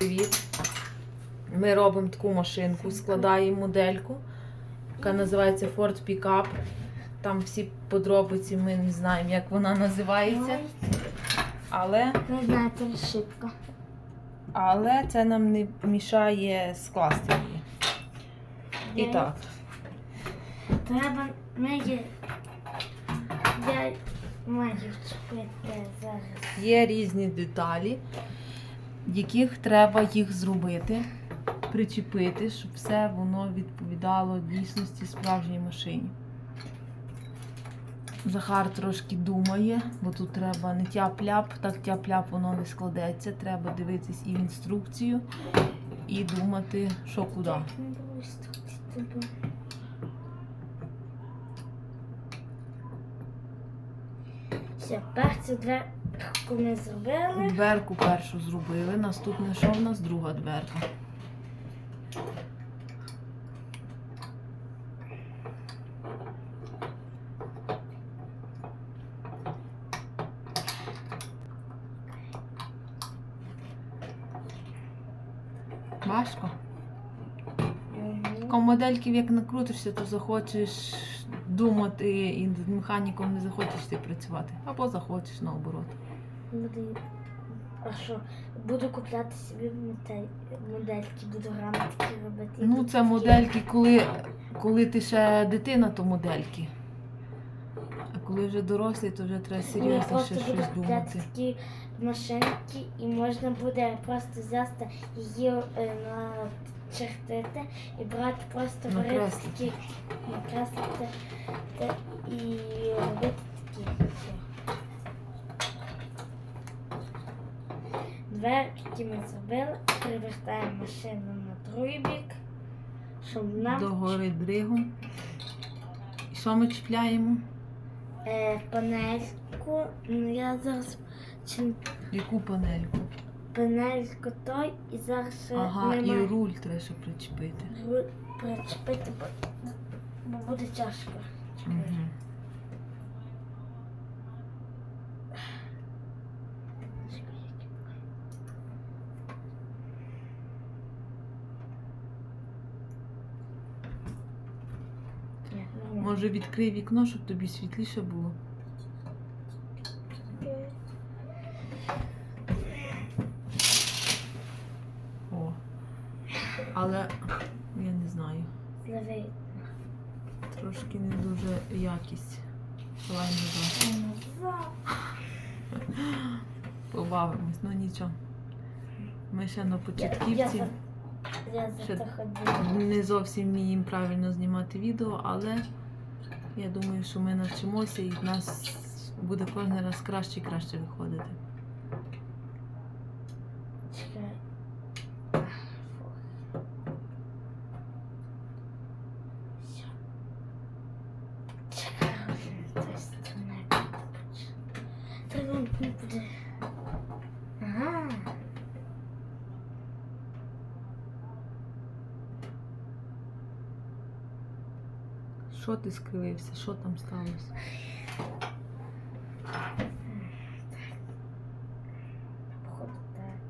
Привіт. Ми робимо таку машинку, складаємо модельку, яка називається Ford Pickup. Там всі подробиці ми не знаємо, як вона називається. Але, Не ошибка. але це нам не мішає скласти її. І так, Треба мені. Я маю зараз. є різні деталі, яких треба їх зробити, причепити, щоб все воно відповідало дійсності справжній машині. Захар трошки думає, бо тут треба не тяп-ляп, так тяп-ляп воно не складеться. Треба дивитись і в інструкцію, і думати, що куди. Інструкції. Все, перцю дверку ми зробили. Дверку першу зробили, наступне що в нас друга дверка. Важко. Тако модельків, як накрутишся, то захочеш думати і з механіком не захочеш ти працювати. Або захочеш наоборот. Буду... А що? Буду купляти собі модельки, буду грамотки робити. Ну, це модельки, коли, коли ти ще дитина, то модельки. А коли вже дорослий, то вже треба серйозно ще буду щось купляти думати. такі машинки і можна буде просто взяти її е, начертити і брати просто Накреслити. такі накреслити і робити такі. Дверки ми зробили, перевертаємо машину на другий бік, щоб нам Догори дригом. І що ми чіпляємо? е, панельку. Ну я зараз чи Яку панельку? панельку той і зараз ще Ага, ми і руль треба ще причепити. руль причепити, бо, бо буде тяжко. Угу. Ні, ну, Може відкрий вікно, щоб тобі світліше було. О. Але я не знаю. Трошки не дуже якість. Побавимось, ну нічого. Ми ще на Я, я, початківці. Ще. Не зовсім вміємо правильно знімати відео, але я думаю, що ми навчимося і в нас буде кожен раз краще і краще виходити. Треба не буде. Ага. Що ти скривився? Що там сталося? Походу, так.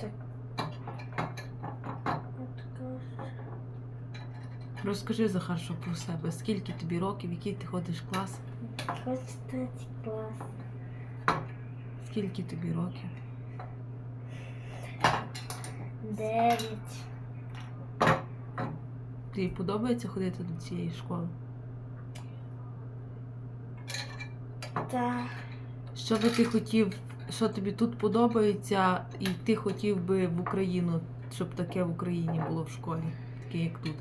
Так. От, Розкажи, Захар, що про себе. Скільки тобі років, який ти ходиш в клас? Ось третій клас. Скільки тобі років? Дев'ять. Тобі подобається ходити до цієї школи? Так. Що би ти хотів, що тобі тут подобається, і ти хотів би в Україну, щоб таке в Україні було в школі, таке як тут?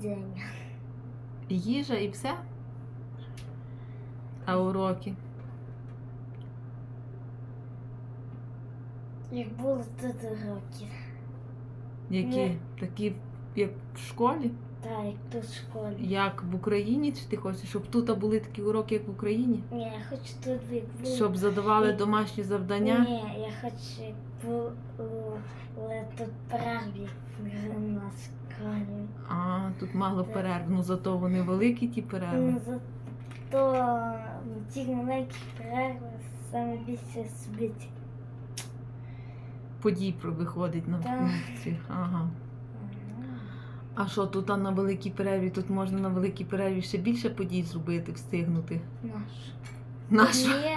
Їдення. Їжа і все? А уроки? Як було тут років. Які? Ні. Такі, як в школі? Так, як тут в школі. Як в Україні? Чи ти хочеш, щоб тут були такі уроки, як в Україні? Ні, я хочу тут як було. Щоб задавали Ні. домашні завдання? Ні, я хочу як було тут перерві на школі. А, тут мало перерв. Ну зато вони великі ті перерви. Ну, зато в цих маленьких перервах саме більше собиті. Подій про- виходить на Так. цих. Ага. А що тут а на великій перерві? Тут можна на великій перерві ще більше подій зробити, встигнути. Наш. Нащо? Ні,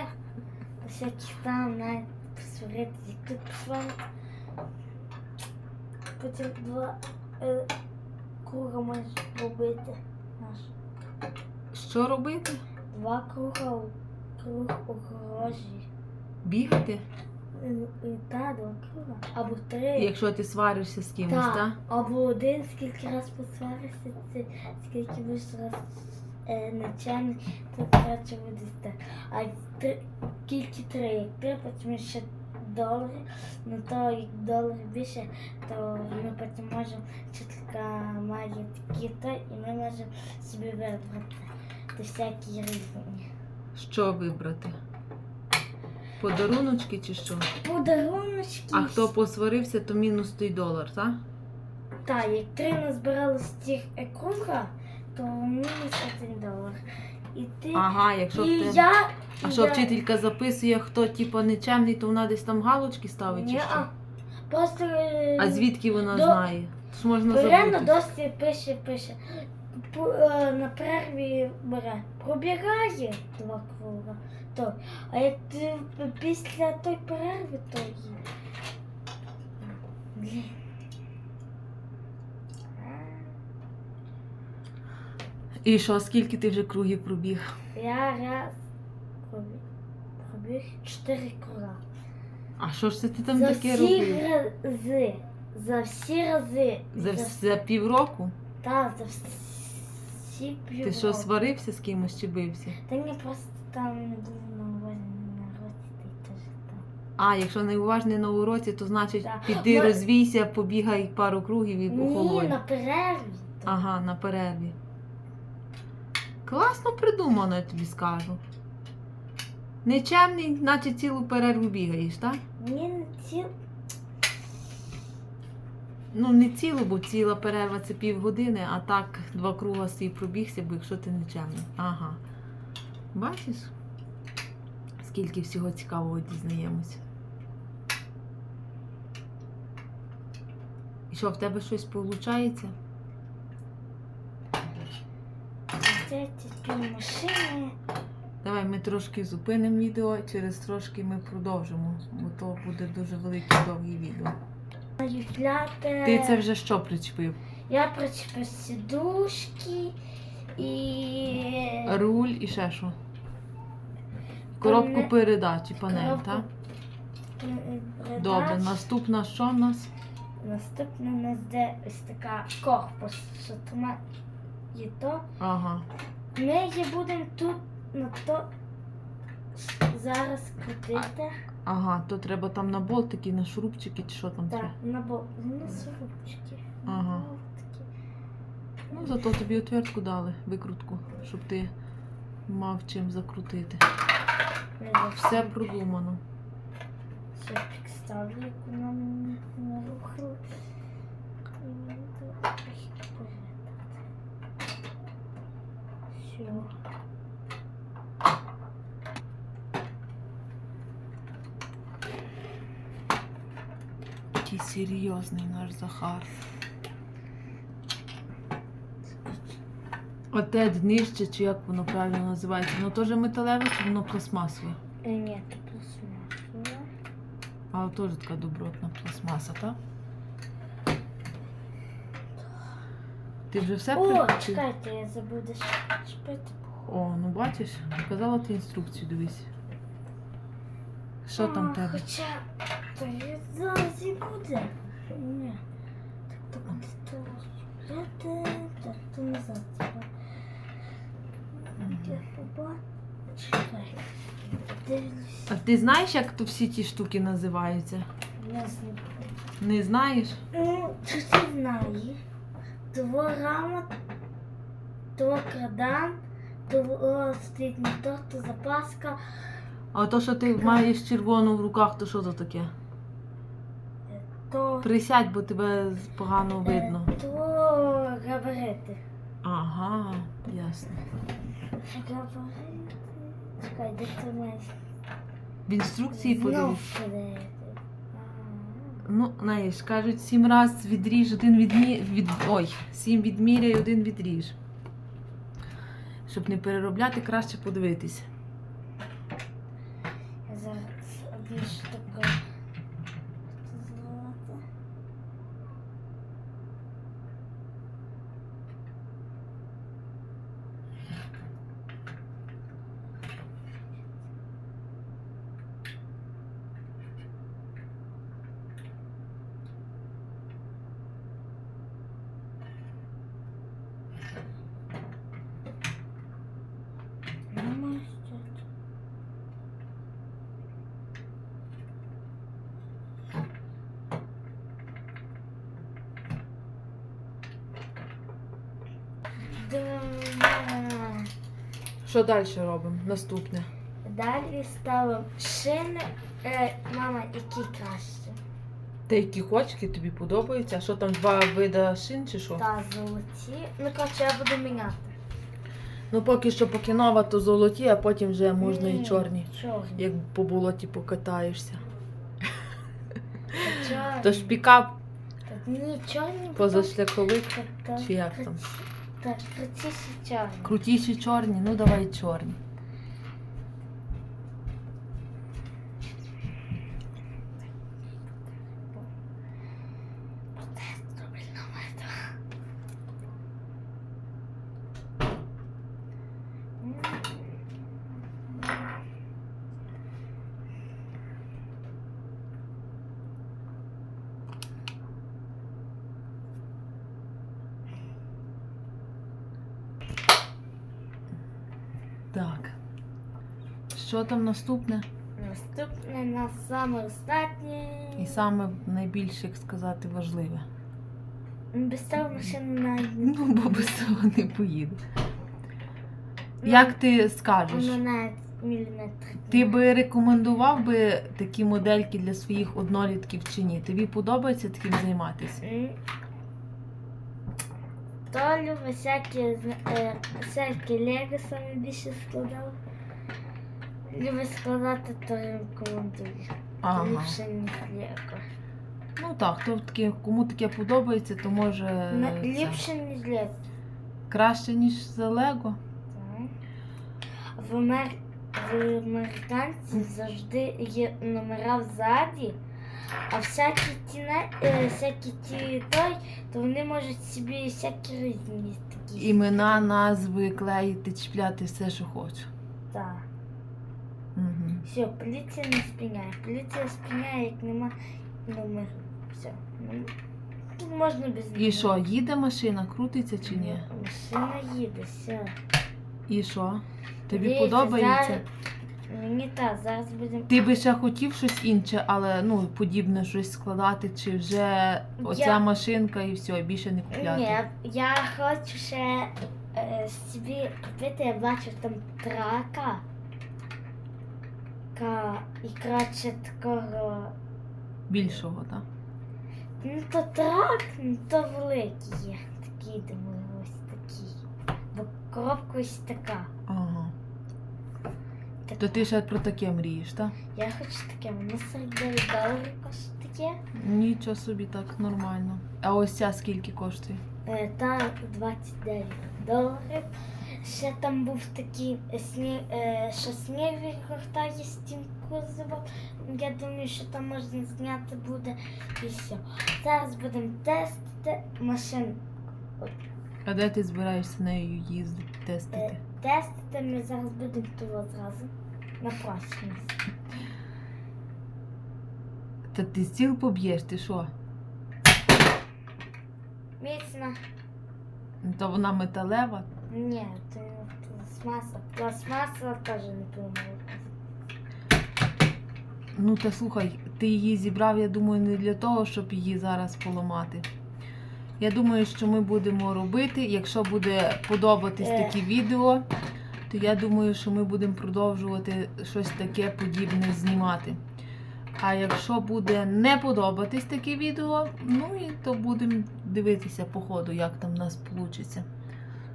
всяких там навіть посваритися. Тут посварити. Потім два е, круга можеш робити. Наш. Що робити? Два круга круг огорожі. Бігати? Е, Та, два круга. Або три. Якщо ти сваришся з кимось, Так. так? Або один, скільки раз посваришся, це скільки будеш раз е, нечемний, то краще буде так. А три, тільки три, як три, потім ще долари, ну то як доларів більше, то ми потім можемо, вчителька має такі то, і ми можемо собі вибрати. Всякі різні. Що вибрати? Подаруночки чи що? Подаруночки. А хто посварився, то мінус той долар, так? Так, як три назбирали з тих круга, то мінус один долар. І ти. Ага, якщо і тебе. я. А що я... вчителька записує, хто типу нечемний, то вона десь там галочки ставить чи Ні, що? Просто е, А звідки вона До- знає? Ж можна бере забути. досі, пише, пише. Е, На перерві бере. Пробігає два круга. То. А як ти після той перерви, то є. Блін. І що, скільки ти вже кругів пробіг? Я раз пробіг, пробіг чотири круга. А що ж це ти там за таке всі рази. За всі рази. За, за півроку? Та, за всі Ти півроку. що, сварився з кимось чи бився? Та ні, просто там не було на увазі році, та й теж там. А, якщо неуважний на уроці, то значить Так. піди Ми- розвійся, побігай пару кругів і Ні, охолонь. на перерві. то. Ага, на перерві. Класно придумано, я тобі скажу. Нечемний, наче цілу перерву бігаєш, так? Ні, не ціл. Ну, не цілу, бо ціла перерва це півгодини, а так два круга свій пробігся, бо якщо ти нечемний. Ага. Бачиш? Скільки всього цікавого дізнаємося. І що, в тебе щось виходить? Машини. Давай ми трошки зупинимо відео, через трошки ми продовжимо, бо то буде дуже велике довге відео. Ти це вже що причепив? Я причепив сідушки і. Руль і ще що? Коробку Пане- передач і панель, коробку так? передач. Добре, наступна що в нас? Наступна у нас де ось така корпус, що тримає то. Ага. Ми її будемо тут на то зараз крутити. Ага, то треба там на болтики, на шурупчики чи що там Так, на бо на сорочки. Ага. Ну, зато тобі отвертку дали, викрутку, щоб ти мав чим закрутити. Все продумано. Ще підставлю, яку нам не рухали. Все. Який серйозний наш Захар. Оте днище, чи як воно правильно називається, воно теж металеве чи воно пластмасове? Е, Ні, це пластмасова. А теж така добротна пластмаса, так? Ти вже все О, чекайте, я забуду шпити. О, ну бачиш, казала ти інструкцію, дивись. Що там тебе? Хоча, то і буде. Ні. Так то буде так то назад. Я побачу. А ти знаєш, як то всі ті штуки називаються? Я знаю. Не знаєш? Ну, чуть знаю. того рама, того крадан, того стоїть мотор, то запаска, А то, що ти маєш червону в руках, то що то таке? То, Присядь, бо тебе погано видно. е, то габарити. Ага, ясно. Габарити. Чекай, де це маєш? В інструкції Знов подивись. Ну, знаєш, кажуть, сім раз відріж, один відмі... від... Ой, сім відміряй, один відріж. Щоб не переробляти, краще подивитись. Я зараз більш таке. Золото. Немає ще. Да. Що далі робимо? Наступне. Далі ставимо шини. Е, мама, які краще? Та які хочки тобі подобаються? А що там два вида шин чи що? Та золоті. Ну, коротше, я буду міняти. Ну поки що поки нова, то золоті, а потім вже можна і чорні. Чорні. Як по болоті покатаєшся. Чорні. Тож пікап Ні, чорні. позашляховик. Чи як там? Так, крутіші чорні. Крутіші чорні, ну давай чорні. Зроблю номер два. Так. Що там наступне? Наступне на саме останнє. І саме найбільш, як сказати, важливе. Без цього машина не Ну, бо без цього не поїде. Як ти скажеш? Навіть міліметр. Ти би рекомендував би такі модельки для своїх однолітків чи ні? Тобі подобається таким займатися? М. То любить всякі, зна- е, всякі лего саме більше складав. Любить складати, то рекомендую. Ага. Ліпше, ніж лего. Ну так, хто таке, кому таке подобається, то може це, Ліпше, ніж лего. краще, ніж за Лего. Так. В, Амер... в американців завжди є номера взаді, а всякі ті, не- е, всякі ті той, то вони можуть собі всякі різні такі. Імена, назви, клеїти, чіпляти все, що хочеш. Так. Все, поліція не спиняє. Поліція спиняє, як нема номерів. Все. Ну, Тут можна без І що, їде машина, крутиться чи ні? Машина їде, все. І що? Тобі Дивіться, подобається? зараз- Мені так, зараз будемо. Ти би ще хотів щось інше, але ну подібне щось складати, чи вже оця Я- машинка і все, більше не купляти. Ні, я хочу ще е, собі купити, я бачу там трака. Ка, і коротше такого. Більшого, так? Ну то трак, ну то великий є. Такий, думаю, ось такий. Бо коробка ось така. Ага. Так. То ти ще про таке мрієш, так? Я хочу таке, воно 49 доларів коштує таке. Нічого собі так нормально. А ось ця скільки коштує? Е, Та 29 доларів. Ще там був такий сніг, е, що сніг відгортає з тим. Я думаю, що там можна зняти буде і все. Зараз будемо тестити машину. А де ти збираєшся нею їздити, тестити? Е, Тестити ми зараз будемо того зразу на прочність. Та ти стіл поб'єш, ти що? Міцно. То вона металева. Це пластмаса. Пластмаса теж не помилка. Ну та слухай, ти її зібрав, я думаю, не для того, щоб її зараз поламати. Я думаю, що ми будемо робити. Якщо буде подобатись Е. такі відео, то я думаю, що ми будемо продовжувати щось таке подібне знімати. А якщо буде не подобатись таке відео, ну і то будемо дивитися по ходу, як там в нас вийде.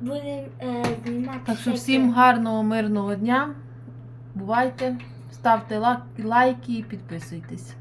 Будемо е, знімати. Так що всім гарного, мирного дня. Бувайте, ставте лайки і підписуйтесь.